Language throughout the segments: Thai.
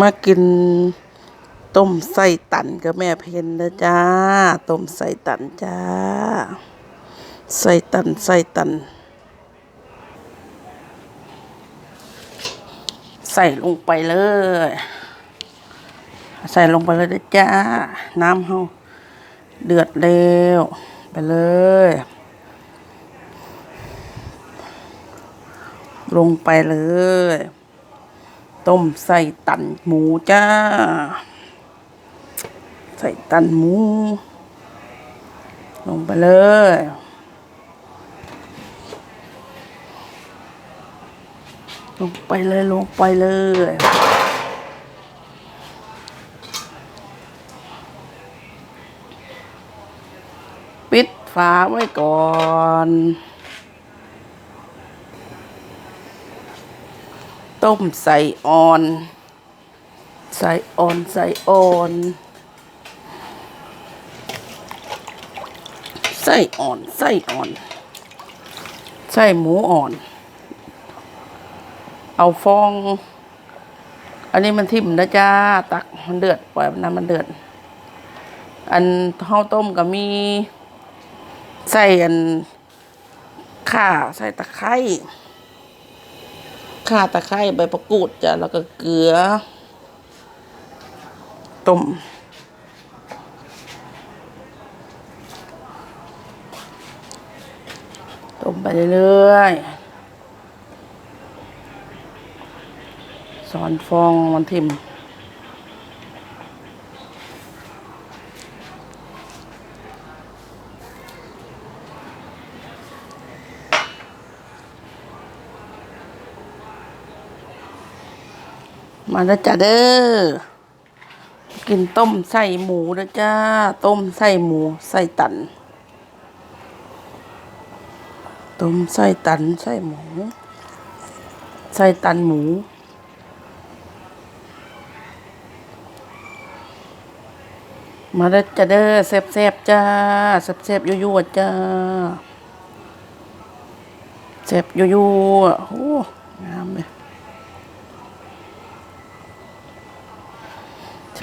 มากินต้มไส้ตันกับแม่เพนนะจ้า ต้มไส้ตันจ้า ไส้ตันไส้ตัน ใส่ลงไปเลย ใส่ลงไปเลยนะจ้า น้ำเฮาเดือดเร็วไปเลย ลงไปเลย ต้มใส่ตันหมูจ้า ใส่ตันหมู ลงไปเลย ลงไปเลยลงไปเลยปิดฝาไว้ก่อน ต้มใส่อ่อน ใส่อ่อนใส่อ่อนใส่อ่อนใส่อ่อนใส่หมูอ่อน เอาฟอง อันนี้มันทิ่มนะจ้าตักมันเดือดปล่อยน้ำมันเดือด อันข้าวต้มก็มีใส่อันข่าใส่ตะไคร้ ข่าตะไคร้ใบประกูดจ้ะแล้วก็เกลือต้มต้มไปเรื่อยๆสอนฟองมันทิม มาแล้วจ้ะเด้อ กินต้มใส่หมูนะจ้า ต้มใส่หมูใส่ตัน ต้มใส่ตันใส่หมู ใส่ตันหมู มาแล้วจ้ะเด้อแซ่บๆจ้าแซ่บๆยั่วๆจ้าแซ่บยั่วๆโอ้งามเลย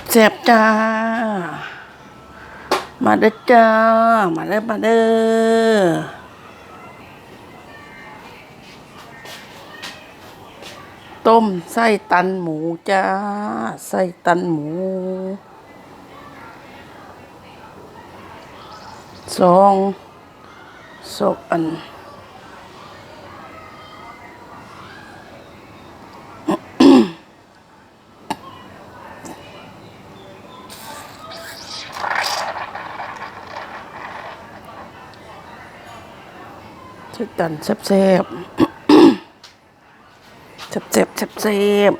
แซ่บจ้า มาเด้อจ้า มาเด้อมาเด้อต้มไส้ตันหมูจ้า ไส้ตันหมู สองสองอัน ไส้ตันแซ่บๆแซ่บๆแซ่บแซ่บ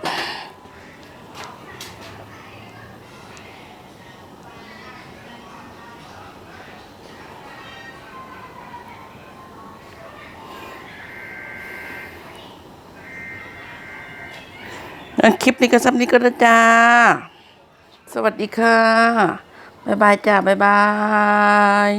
งั้นคลิปนี้ก็สำนี้ก็แล้วจ้า สวัสดีค่ะ บ๊ายบายจ้า บ๊ายบาย